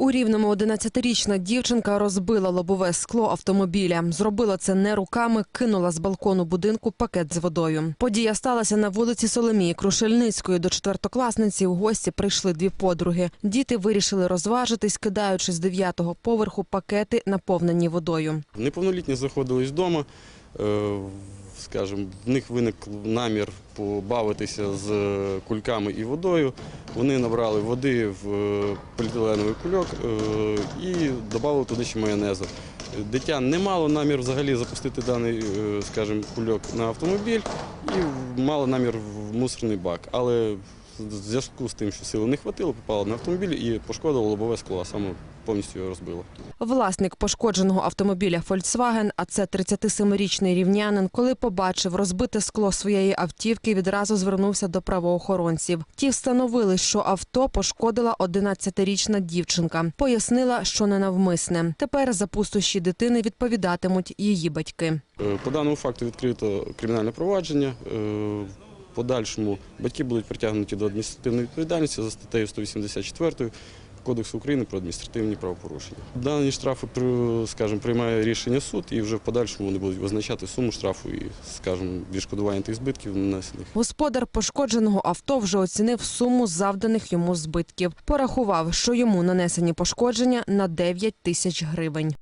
У Рівному 11-річна дівчинка розбила лобове скло автомобіля. Зробила це не руками, кинула з балкону будинку пакет з водою. Подія сталася на вулиці Соломії Крушельницької. До четвертокласниці у гості прийшли дві подруги. Діти вирішили розважитись, кидаючи з дев'ятого поверху пакети, наповнені водою. Неповнолітні знаходились вдома. е, Скажімо, в них виник намір побавитися з кульками і водою. Вони набрали води в е, поліетиленовий кульок е, і додали туди ще майонезу. Дитя не мало намір взагалі запустити даний, е, скажімо, кульок на автомобіль і мало намір в мусорний бак. Але в зв'язку з тим, що сили не хватило, попало на автомобіль і пошкодило лобове скло, а саме повністю його розбило. Власник пошкодженого автомобіля Volkswagen, а це 37-річний рівнянин, коли побачив розбите скло своєї автівки, відразу звернувся до правоохоронців. Ті встановили, що авто пошкодила 11-річна дівчинка. Пояснила, що ненавмисне. Тепер за пустощі дитини відповідатимуть її батьки. Е, По даному факту відкрито кримінальне провадження. Е, подальшому батьки будуть притягнуті до адміністративної відповідальності за статтею 184 Кодексу України про адміністративні правопорушення. Дані штрафи, скажімо, приймає рішення суд, і вже в подальшому вони будуть визначати суму штрафу і, скажімо, відшкодування тих збитків нанесених. Господар пошкодженого авто вже оцінив суму завданих йому збитків. Порахував, що йому нанесені пошкодження на 9 тисяч гривень.